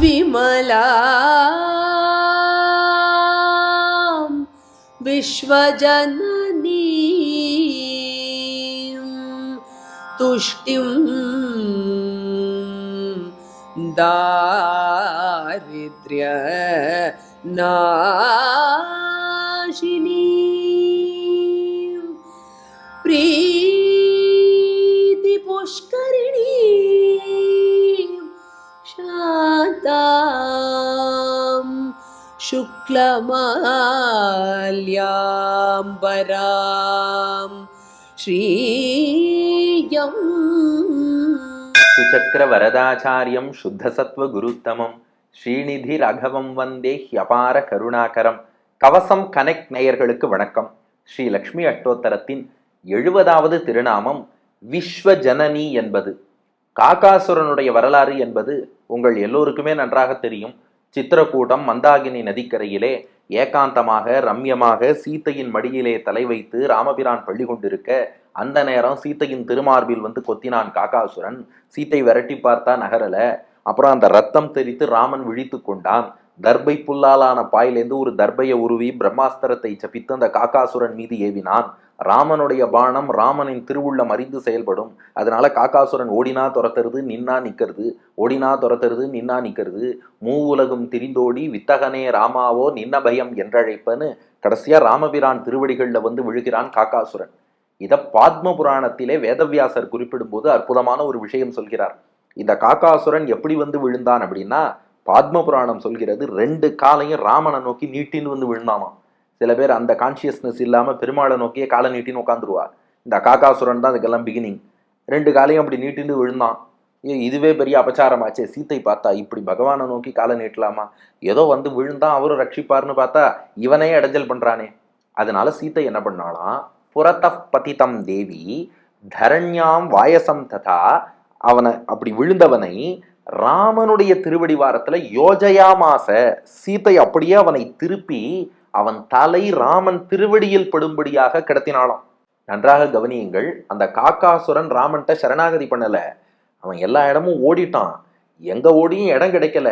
विमला। विश्वजननी। तुष्टिं दारिद्र्य नाशिनी शुक्लमाल्याम्बरां श्रीयम् சுச்சக்கர வரதாச்சாரியம் சுத்தசத்வ குருத்தமம் ஸ்ரீநிதி ராகவம் வந்தே ஹியபார கருணாகரம் கவசம் கனெக்ட் நேயர்களுக்கு வணக்கம் ஸ்ரீ லக்ஷ்மி அஷ்டோத்தரத்தின் எழுபதாவது திருநாமம் விஸ்வஜனனி என்பது காகாசுரனுடைய வரலாறு என்பது உங்கள் எல்லோருக்குமே நன்றாக தெரியும் சித்திரக்கூட்டம் மந்தாகினி நதிக்கரையிலே ஏகாந்தமாக ரம்யமாக சீத்தையின் மடியிலே தலை வைத்து ராமபிரான் பள்ளி கொண்டிருக்க அந்த நேரம் சீத்தையின் திருமார்பில் வந்து கொத்தினான் காகாசுரன். சீத்தை விரட்டி பார்த்தா நகரல. அப்புறம் அந்த ரத்தம் தெரித்து ராமன் விழித்து கொண்டான். தர்பை புல்லாலான பாயிலேந்து ஒரு தர்பையை உருவி பிரம்மாஸ்திரத்தை சபித்து அந்த காகாசுரன் மீது ஏவினான். ராமனுடைய பாணம் ராமனின் திருவுள்ளம் அறிந்து செயல்படும். அதனால காக்காசுரன் ஓடினா துரத்துறது நின்னா நிற்கிறது ஓடினா துரத்துறது நின்னா நிற்கிறது மூவுலகும் திரிந்தோடி வித்தகனே ராமாவோ நின்ன பயம் என்றழைப்பன்னு கடைசியா ராமபிரான் திருவடிகளில் வந்து விழுகிறான் காகாசுரன் இதை பாத்ம புராணத்திலே வேதவியாசர் குறிப்பிடும்போது அற்புதமான ஒரு விஷயம் சொல்கிறார். இந்த காகாசுரன் எப்படி வந்து விழுந்தான் அப்படின்னா பாத்ம புராணம் சொல்கிறது ரெண்டு காலையும் ராமனை நோக்கி நீட்டின்னு வந்து விழுந்தானாம். சில பேர் அந்த கான்சியஸ்னஸ் இல்லாமல் பெருமாளை நோக்கியே காலை நீட்டின்னு உட்காந்துருவா இந்த காக்காசுரன் தான் அதுக்கெல்லாம் பிகினிங் ரெண்டு காலையும் அப்படி நீட்டின்னு விழுந்தான். ஏ இதுவே பெரிய அபச்சாரமாச்சே. சீத்தை பார்த்தா இப்படி பகவானை நோக்கி காலை நீட்டலாமா? ஏதோ வந்து விழுந்தான் அவரும் ரட்சிப்பார்னு பார்த்தா இவனே இடைஞ்சல் பண்ணுறானே அதனால சீத்தை என்ன பண்ணாலாம் புறத்த பதிதம் தேவி தரண்யாம் வாயசம் ததா. அவனை அப்படி விழுந்தவனை ராமனுடைய திருவடி வாரத்துல யோஜயாமாச சீத்தை அப்படியே அவனை திருப்பி அவன் தலை ராமன் திருவடியில் படும்படியாக கிடத்தினாளாம். நன்றாக கவனியுங்கள் அந்த காக்காசுரன் ராமன்கிட்ட சரணாகதி பண்ணல. அவன் எல்லா இடமும் ஓடிட்டான். எங்க ஓடியும் இடம் கிடைக்கல.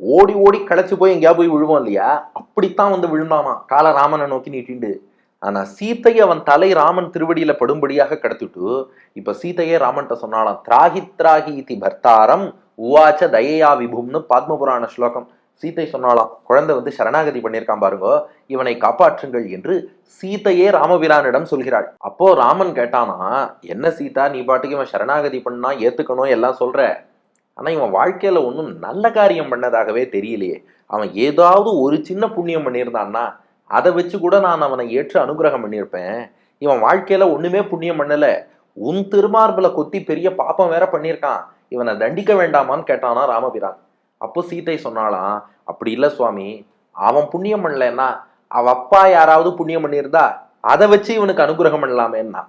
ஓடி ஓடி களைச்சு போய் எங்கேயா போய் விழுவோம் இல்லையா? அப்படித்தான் வந்து விழுந்தாமா கால ராமனை நோக்கி நீட்டிண்டு. ஆனா சீத்தையை அவன் தலை ராமன் திருவடியில படும்படியாக கடத்திட்டு இப்ப சீதையே ராமன்கிட்ட சொன்னாலாம் திராகி திராகி இத்தி பர்த்தாரம் உவாச்ச தயையா விபும்னு பத்மபுராண ஸ்லோகம். சீத்தை சொன்னாலாம் குழந்தை வந்து சரணாகதி பண்ணியிருக்கான் பாருங்க. இவனை காப்பாற்றுங்கள் என்று சீதையே ராமபிரானிடம் சொல்கிறாள். அப்போ ராமன் கேட்டானா என்ன சீதா நீ பாட்டுக்கு இவன் சரணாகதி பண்ணா ஏத்துக்கணும் எல்லாம் சொல்ற? ஆனா இவன் வாழ்க்கையில ஒன்றும் நல்ல காரியம் பண்ணதாகவே தெரியலையே. அவன் ஏதாவது ஒரு சின்ன புண்ணியம் பண்ணியிருந்தான்னா அதை வச்சு கூட நான் அவனை ஏற்று அனுகிரகம் பண்ணியிருப்பேன். இவன் வாழ்க்கையில ஒண்ணுமே புண்ணியம் பண்ணல. உன் திருமார்பில கொத்தி பெரிய பாப்பம் வேற பண்ணியிருக்கான். இவனை தண்டிக்க வேண்டாமான்னு கேட்டானா ராமபிரான். அப்போ சீத்தை சொன்னாலாம் அப்படி இல்லை சுவாமி அவன் புண்ணியம் பண்ணலன்னா அவ அப்பா யாராவது புண்ணியம் பண்ணியிருந்தா அதை வச்சு இவனுக்கு அனுகிரகம் பண்ணலாமேன்னா.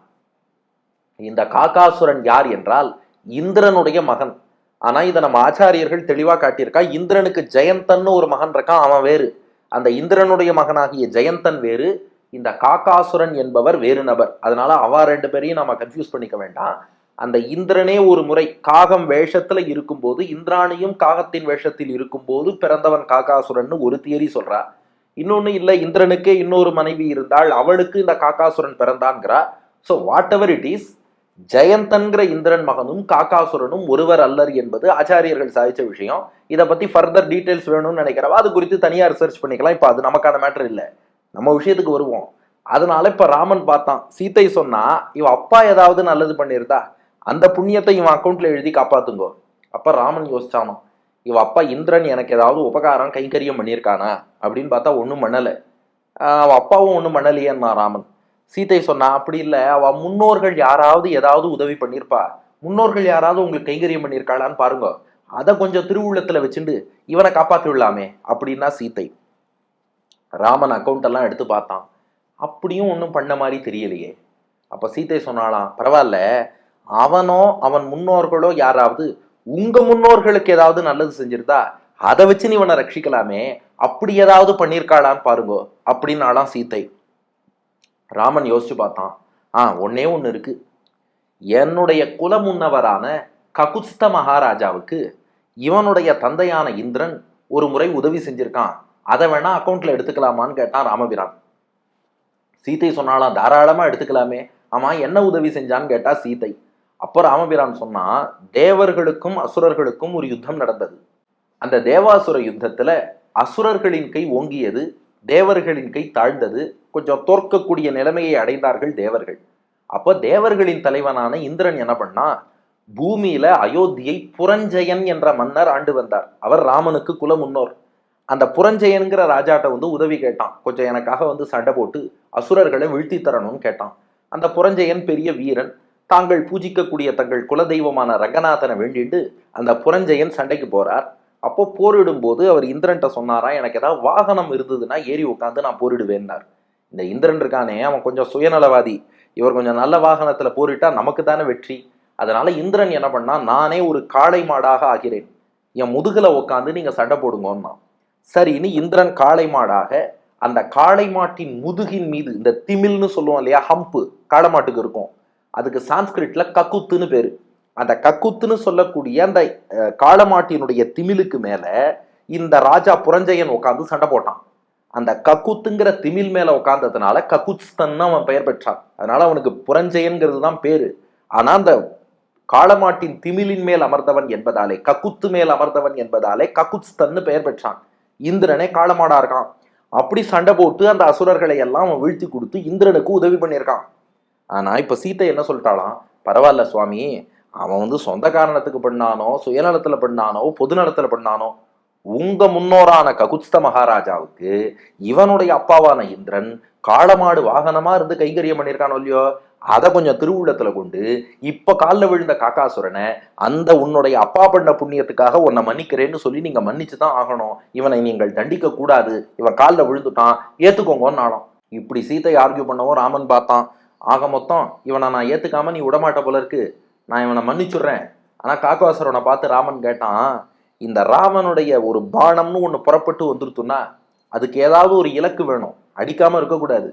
இந்த காக்காசுரன் யார் என்றால் இந்திரனுடைய மகன். ஆனா இதை நம்ம ஆச்சாரியர்கள் தெளிவா காட்டியிருக்கா இந்திரனுக்கு ஜெயந்தன்னு ஒரு மகன் இருக்கான் அவன் வேறு. அந்த இந்திரனுடைய மகனாகிய ஜெயந்தன் வேறு இந்த காக்காசுரன் என்பவர் வேறு நபர். அதனால அவ ரெண்டு பேரையும் நாம கன்ஃபியூஸ் பண்ணிக்க வேண்டாம். அந்த இந்திரனே ஒரு முறை காகம் வேஷத்துல இருக்கும்போது இந்திராணியும் காகத்தின் வேஷத்தில் இருக்கும்போது பிறந்தவன் காக்காசுரன் ஒரு தியரி சொல்றா. இன்னொன்னு இல்லை இந்திரனுக்கே இன்னொரு மனைவி இருந்தால் அவளுக்கு இந்த காக்காசுரன் பிறந்தான்கிறா so whatever it is ஜெயந்தன்கிற இந்திரன் மகனும் காக்காசுரனும் ஒருவர் அல்லர் என்பது ஆச்சாரியர்கள் சாதிச்ச விஷயம். இதை பத்தி ஃபர்தர் டீட்டெயில்ஸ் வேணும்னு நினைக்கிறவா அது குறித்து தனியாக ரிசர்ச் பண்ணிக்கலாம். இப்போ அது நமக்கான மேட்டர் இல்லை. நம்ம விஷயத்துக்கு வருவோம். அதனால இப்போ ராமன் பார்த்தான். சீத்தை சொன்னா இவ அப்பா ஏதாவது நல்லது பண்ணியிருந்தா அந்த புண்ணியத்தை இவன் அக்கௌண்ட்ல எழுதி காப்பாத்துங்கோ. அப்ப ராமன் யோசிச்சானோ இவ அப்பா இந்திரன் எனக்கு ஏதாவது உபகாரம் கைங்கரியம் பண்ணியிருக்கானா? அப்படின்னு பார்த்தா ஒன்றும் பண்ணலை. அவள் அப்பாவும் ஒன்றும் பண்ணலையேன்னா ராமன். சீத்தை சொன்னா அப்படி இல்லை அவ முன்னோர்கள் யாராவது ஏதாவது உதவி பண்ணியிருப்பா. முன்னோர்கள் யாராவது உங்களுக்கு கைங்கரியம் பண்ணியிருக்காளான்னு பாருங்க. அதை கொஞ்சம் திருவுள்ளத்துல வச்சுண்டு இவனை காப்பாற்றி விடலாமே அப்படின்னா சீத்தை. ராமன் அக்கௌண்ட் எல்லாம் எடுத்து பார்த்தான். அப்படியும் ஒன்றும் பண்ண மாதிரி தெரியலையே. அப்ப சீத்தை சொன்னாலாம் பரவாயில்ல அவனோ அவன் முன்னோர்களோ யாராவது உங்க முன்னோர்களுக்கு ஏதாவது நல்லது செஞ்சிருந்தா அதை வச்சு நீ இவனை ரட்சிக்கலாமே அப்படி ஏதாவது பண்ணியிருக்காளான்னு பாருங்கோ அப்படின்னாலாம் சீத்தை. ராமன் யோசிச்சு பார்த்தான். ஆ ஒன்னே ஒன்று இருக்கு. என்னுடைய குலமுன்னவரான ககுஸ்த மகாராஜாவுக்கு இவனுடைய தந்தையான இந்திரன் ஒரு முறை உதவி செஞ்சிருக்கான். அதை வேணா அக்கௌண்ட்ல எடுத்துக்கலாமான்னு கேட்டான் ராமபிரான். சீதை சொன்னாலாம் தாராளமா எடுத்துக்கலாமே. ஆமா என்ன உதவி செஞ்சான்னு கேட்டா சீதை அப்போ ராமபிரான் சொன்னா தேவர்களுக்கும் அசுரர்களுக்கும் ஒரு யுத்தம் நடந்தது. அந்த தேவாசுர யுத்தத்துல அசுரர்களின் கை ஓங்கியது தேவர்களின் கை தாழ்ந்தது கொஞ்சம் தோற்கக்கூடிய நிலைமையை அடைந்தார்கள் தேவர்கள். அப்போ தேவர்களின் தலைவனான இந்திரன் என்ன பண்ணா பூமியில அயோத்தியை புரஞ்சயன் என்ற மன்னர் ஆண்டு வந்தார். அவர் ராமனுக்கு குல முன்னோர் அந்த புரஞ்சயன்கிற ராஜாட்ட வந்து உதவி கேட்டான். கொஞ்சம் எனக்காக வந்து சண்டை போட்டு அசுரர்களை வீழ்த்தி தரணும்னு கேட்டான். அந்த புரஞ்சயன் பெரிய வீரன். தாங்கள் பூஜிக்கக்கூடிய தங்கள் குலதெய்வமான ரங்கநாதனை வேண்டிட்டு அந்த புரஞ்சயன் சண்டைக்கு போறார். அப்போ போரிடும் போது அவர் இந்திரன்ட்ட சொன்னாரா எனக்கு ஏதாவது வாகனம் இருந்ததுன்னா ஏறி உட்காந்து நான் போரிடுவேன்னார். இந்த இந்திரன் இருக்கானே அவன் கொஞ்சம் சுயநலவாதி. இவர் கொஞ்சம் நல்ல வாகனத்துல போரிட்டா நமக்கு தானே வெற்றி. அதனால இந்திரன் என்ன பண்ணா நானே ஒரு காளை மாடாக ஆகிறேன். என் முதுகில் உட்காந்து நீங்க சண்டை போடுங்கன்னா. சரின்னு இந்திரன் காளை மாடாக அந்த காளை மாட்டின் முதுகின் மீது இந்த திமில்னு சொல்லுவோம் இல்லையா ஹம்பு காளை மாட்டுக்கு இருக்கும். அதுக்கு சான்ஸ்கிரிட்ல கக்குத்துன்னு பேரு. அந்த கக்குத்துன்னு சொல்லக்கூடிய அந்த காளமாட்டினுடைய திமிலுக்கு மேல இந்த ராஜா புரஞ்சயன் உட்காந்து சண்டை போட்டான். அந்த கக்குத்துங்கிற திமில் மேல உட்காந்ததுனால கக்குஸ்தன் அவன் பெயர் பெற்றான். அதனால அவனுக்கு புரஞ்சயன்கிறது தான் பேரு. ஆனா அந்த காளமாட்டின் திமிலின் மேல் அமர்ந்தவன் என்பதாலே கக்குத்து மேல் அமர்ந்தவன் என்பதாலே கக்குஸ்தன்னு பெயர் பெற்றான். இந்திரனே காளமாடா இருக்கான். அப்படி சண்டை போட்டு அந்த அசுரர்களை எல்லாம் அவன் வீழ்த்தி கொடுத்து இந்திரனுக்கு உதவி பண்ணியிருக்கான். ஆனால் இப்போ சீத்தை என்ன சொல்லிட்டாலாம் பரவாயில்ல சுவாமி அவன் வந்து சொந்த காரணத்துக்கு பண்ணானோ சுயநலத்தில் பண்ணானோ பொது நலத்தில் பண்ணானோ உங்க முன்னோரான ககுத்த மகாராஜாவுக்கு இவனுடைய அப்பாவான இந்திரன் காளமாடு வாகனமா இருந்து கைங்கரியம் பண்ணியிருக்கானோ இல்லையோ அதை கொஞ்சம் திருவுள்ளத்துல கொண்டு இப்ப காலில் விழுந்த காக்காசுரனை அந்த உன்னுடைய அப்பா பண்ண புண்ணியத்துக்காக உன்னை மன்னிக்கிறேன்னு சொல்லி நீங்க மன்னிச்சு தான் ஆகணும். இவனை நீங்கள் தண்டிக்க கூடாது. இவன் காலில் விழுந்துட்டான். ஏத்துக்கோங்கன்னு நாளும் இப்படி சீத்தை ஆர்கியூ பண்ணவும் ராமன் பார்த்தான். ஆக மொத்தம் இவனை நான் ஏற்றுக்காம நீ விடமாட்ட போல இருக்கு. நான் இவனை மன்னிச்சுடுறேன். ஆனால் காக்காசுரனை பார்த்து ராமன் கேட்டான் இந்த ராமனுடைய ஒரு பானம்னு ஒன்று புறப்பட்டு வந்துருத்துன்னா அதுக்கு ஏதாவது ஒரு இலக்கு வேணும். அடிக்காமல் இருக்கக்கூடாது.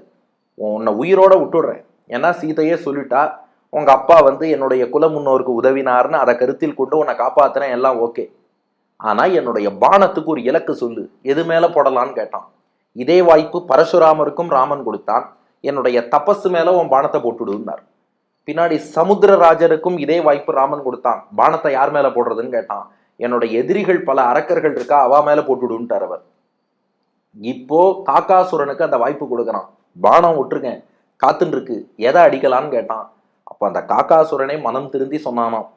உன்னை உயிரோட விட்டுடுறேன். ஏன்னா சீதையே சொல்லிட்டா உங்கள் அப்பா வந்து என்னுடைய குல முன்னோருக்கு உதவினார்னு அதை கருத்தில் கொண்டு உன்னை காப்பாற்றுறேன் எல்லாம் ஓகே. ஆனால் என்னுடைய பானத்துக்கு ஒரு இலக்கு சொல்லு. எது மேலே போடலான்னு கேட்டான். இதே வாய்ப்பு பரசுராமருக்கும் ராமன் கொடுத்தான். என்னுடைய தபஸு மேல உன் பானத்தை போட்டுடுன்னார். பின்னாடி சமுத்திரராஜருக்கும் இதே வாய்ப்பு ராமன் கொடுத்தான். பானத்தை யார் மேல போடுறதுன்னு கேட்டான். என்னுடைய எதிரிகள் பல அரக்கர்கள் இருக்கா அவ மேல போட்டுடுன்ட்டார் அவர். இப்போ காக்காசுரனுக்கு அந்த வாய்ப்பு கொடுக்குறான். பானம் விட்டுருக்கேன் காத்துன்னு இருக்கு எதை அடிக்கலான்னு கேட்டான். அப்போ அந்த காக்காசுரனே மனம் திருந்தி சொன்னானாம்.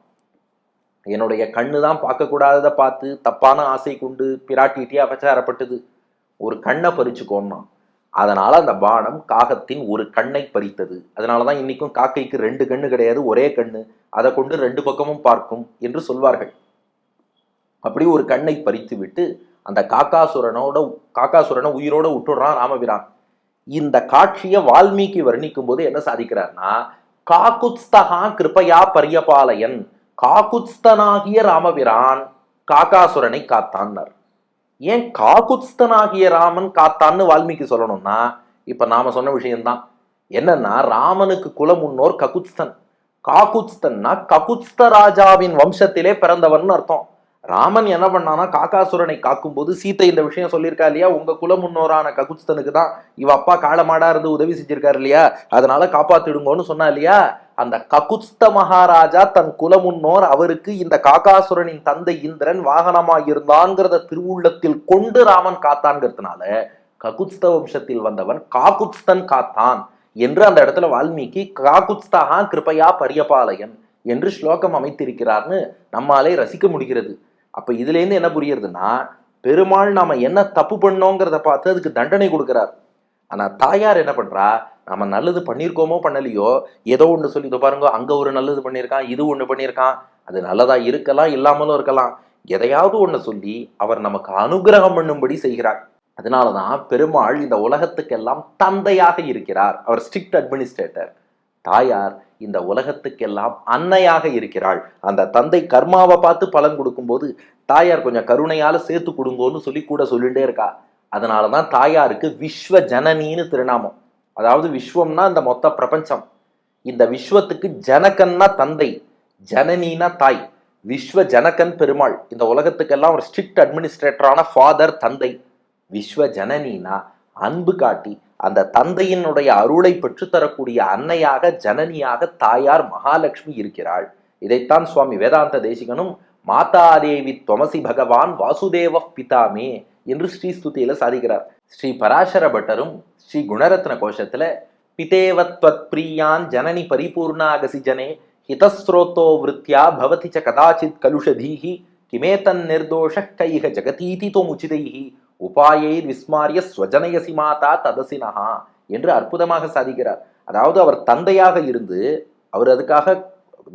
என்னுடைய கண்ணு தான் பார்க்கக்கூடாததை பார்த்து தப்பான ஆசை கொண்டு பிராட்டிட்டே அபச்சாரப்பட்டது. ஒரு கண்ணை பறிச்சுக்கோன்னா அதனால அந்த பானம் காகத்தின் ஒரு கண்ணை பறித்தது. அதனால தான் இன்னைக்கும் காக்கைக்கு ரெண்டு கண்ணு கிடையாது ஒரே கண்ணு. அதை கொண்டு ரெண்டு பக்கமும் பார்க்கும் என்று சொல்வார்கள். அப்படி ஒரு கண்ணை பறித்து விட்டு அந்த காக்காசுரனோட காக்காசுரனை உயிரோட விட்டுடுறான் ராமபிரான். இந்த காட்சியை வால்மீகி வர்ணிக்கும் போது என்ன சாதிக்கிறார்னா காக்குத்ஸ்தகா கிருபையா பரியபாலயன் காக்குத்ஸ்தனாகிய ராமபிரான் காக்காசுரனை காத்தான்னார். ஏன் காகுத்ஸ்தனாகிய ராமன் காத்தான்னு வால்மீகி சொல்லணும்னா இப்போ நாம சொன்ன விஷயம்தான். என்னன்னா ராமனுக்கு குல முன்னோர் ககுத்ஸ்தன். காகுத்ஸ்தன்னா ககுத்ஸ்த ராஜாவின் வம்சத்திலே பிறந்தவன் அர்த்தம். ராமன் என்ன பண்ணானா காக்காசுரனை காக்கும்போது சீத்தை இந்த விஷயம் சொல்லியிருக்கா இல்லையா? உங்க குல முன்னோரான ககுத்ஸ்தனுக்கு தான் இவ அப்பா காலமாடா இருந்து உதவி செஞ்சிருக்காரு இல்லையா? அதனால காப்பாத்திடுங்கன்னு சொன்னா இல்லையா? அந்த ககுத்ஸ்த மகாராஜா தன் குலமுன்னோர் அவருக்கு இந்த காகாசுரனின் தந்தை இந்திரன் வாகனமாக இருந்தான்ங்கிறத திருவுள்ளத்தில் கொண்டு ராமன் காத்தான்ங்கிறதுனால ககுத்த வம்சத்தில் வந்தவன் காகுத்ஸ்தன் காத்தான் என்று அந்த இடத்துல வால்மீகி காகுத்ஸ்தகா கிருபையா பரியபாலயன் என்று ஸ்லோகம் அமைத்திருக்கிறார்னு நம்மாலே ரசிக்க முடிகிறது. அப்ப இதுல இருந்து என்ன புரியுறதுன்னா பெருமாள் நாம என்ன தப்பு பண்ணோங்கிறத பார்த்து அதுக்கு தண்டனை கொடுக்கிறார். ஆனா தாயார் என்ன பண்றா? நம்ம நல்லது பண்ணியிருக்கோமோ பண்ணலையோ ஏதோ ஒன்று சொல்லி இதோ பாருங்க அங்கே ஒரு நல்லது பண்ணியிருக்கான் இது ஒன்று பண்ணியிருக்கான். அது நல்லதாக இருக்கலாம் இல்லாமலும் இருக்கலாம். எதையாவது ஒன்று சொல்லி அவர் நமக்கு அனுகிரகம் பண்ணும்படி செய்கிறார். அதனால தான் பெருமாள் இந்த உலகத்துக்கெல்லாம் தந்தையாக இருக்கிறார். அவர் ஸ்ட்ரிக்ட் அட்மினிஸ்ட்ரேட்டர் தாயார் இந்த உலகத்துக்கெல்லாம் அன்னையாக இருக்கிறாள். அந்த தந்தை கர்மாவை பார்த்து பலன் கொடுக்கும்போது தாயார் கொஞ்சம் கருணையால் சேர்த்து கொடுங்கோன்னு சொல்லி கூட சொல்லிகிட்டே இருக்கா. அதனாலதான் தாயாருக்கு விஸ்வ ஜனனின்னு திருநாமம். அதாவது விஸ்வம்னா இந்த மொத்த பிரபஞ்சம். இந்த விஸ்வத்துக்கு ஜனகன்னா தந்தை ஜனனினா தாய் விஸ்வ ஜனகன் பெருமாள். இந்த உலகத்துக்கெல்லாம் ஒரு ஸ்ட்ரிக்ட் அட்மினிஸ்ட்ரேட்டரான ஃபாதர் தந்தை. விஸ்வ ஜனனினா அன்பு காட்டி அந்த தந்தையினுடைய அருளை பெற்றுத்தரக்கூடிய அன்னையாக ஜனனியாக தாயார் மகாலட்சுமி இருக்கிறாள். இதைத்தான் சுவாமி வேதாந்த தேசிகனும் மாதாதேவி துவமசி பகவான் வாசுதேவ பிதாமே என்று ஸ்ரீஸ்துதியில சாதிக்கிறார். ஸ்ரீ பராசர பட்டரும் ஸ்ரீ குணரத்ன கோஷத்துல பிதேவத்வத் பிரியான் ஜனனி பரிபூர்ணாகசி ஜனே ஹிதஸ்ரோத்தோ விருத்தியா பவதி ச கதாச்சித் கலுஷதீஹி கிமேதன் நிர்தோஷ கைக ஜகதீதி தோமுச்சிதைஹி உபாயைர் விஸ்மாரிய ஸ்வஜனயசி மாதா ததசினஹா என்று அற்புதமாக சாதிக்கிறார். அதாவது அவர் தந்தையாக இருந்து அவர் அதுக்காக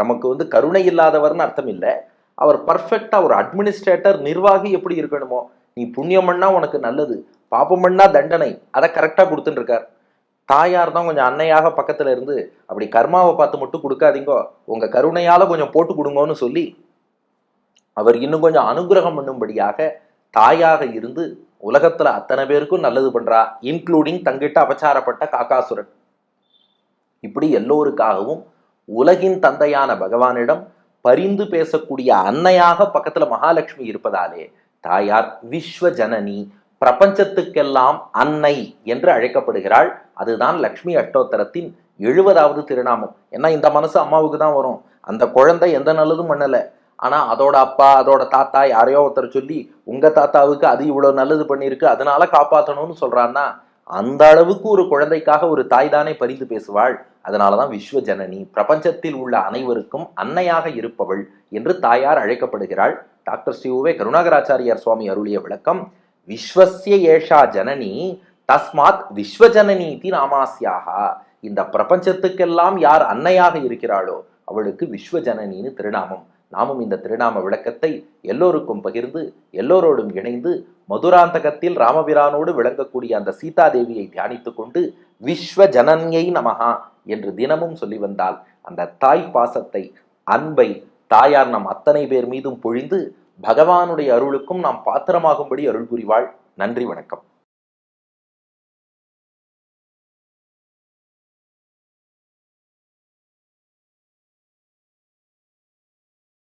நமக்கு வந்து கருணை இல்லாதவர்னு அர்த்தம் இல்லை. அவர் பர்ஃபெக்டாக ஒரு அட்மினிஸ்ட்ரேட்டர் நிர்வாகி எப்படி இருக்கணுமோ நீ புண்ணியம் பண்ணா உனக்கு நல்லது பாப்பம் பண்ணா தண்டனை அதை கரெக்டாக கொடுத்துட்டு இருக்கார் தாயார் தான் கொஞ்சம் அன்னையாக பக்கத்துல இருந்து அப்படி கர்மாவை பார்த்து மட்டும் கொடுக்காதீங்கோ உங்க கருணையால கொஞ்சம் போட்டு கொடுங்கன்னு சொல்லி அவர் இன்னும் கொஞ்சம் அனுகிரகம் பண்ணும்படியாக தாயாக இருந்து உலகத்துல அத்தனை பேருக்கும் நல்லது பண்றா இன்க்ளூடிங் தங்கிட்ட அபச்சாரப்பட்ட காக்காசுரன். இப்படி எல்லோருக்காகவும் உலகின் தந்தையான பகவானிடம் பரிந்து பேசக்கூடிய அன்னையாக பக்கத்துல மகாலட்சுமி இருப்பதாலே தாயார் விஸ்வஜனனி பிரபஞ்சத்துக்கெல்லாம் அன்னை என்று அழைக்கப்படுகிறாள். அதுதான் லக்ஷ்மி அஷ்டோத்தரத்தின் எழுபதாவது திருநாமம். ஏன்னா இந்த மனசு அம்மாவுக்கு தான் வரும். அந்த குழந்தை எந்த நல்லதும் பண்ணல. ஆனா அதோட அப்பா அதோட தாத்தா யாரையோ ஒருத்தர் சொல்லி உங்க தாத்தாவுக்கு அது இவ்வளவு நல்லது பண்ணியிருக்கு அதனால காப்பாற்றணும்னு சொல்றான்னா அந்த அளவுக்கு ஒரு குழந்தைக்காக ஒரு தாய் தானே பரிந்து பேசுவாள். அதனாலதான் விஸ்வ ஜனனி பிரபஞ்சத்தில் உள்ள அனைவருக்கும் அன்னையாக இருப்பவள் என்று தாயார் அழைக்கப்படுகிறாள். டாக்டர் ஸ்ரீ உவே கருணாகராச்சாரியார் சுவாமி அருளிய விளக்கம் விஸ்வசிய ஏஷா ஜனனி தஸ்மாத் விஸ்வஜனனீதி நாமாசியாக இந்த பிரபஞ்சத்துக்கெல்லாம் யார் அன்னையாக இருக்கிறாளோ அவளுக்கு விஸ்வஜனனின்னு திருநாமம். நாமும் இந்த திருநாம விளக்கத்தை எல்லோருக்கும் பகிர்ந்து எல்லோரோடும் இணைந்து மதுராந்தகத்தில் ராமபிரானோடு விளங்கக்கூடிய அந்த சீதாதேவியை தியானித்துக் கொண்டு விஸ்வ ஜனன்யை நமகா என்று தினமும் சொல்லி வந்தால் அந்த தாய் பாசத்தை அன்பை தாயார் நம் அத்தனை பேர் மீதும் பொழிந்து பகவானுடைய அருளுக்கும் நாம் பாத்திரமாகும்படி அருள் புரிவாள் நன்றி வணக்கம்.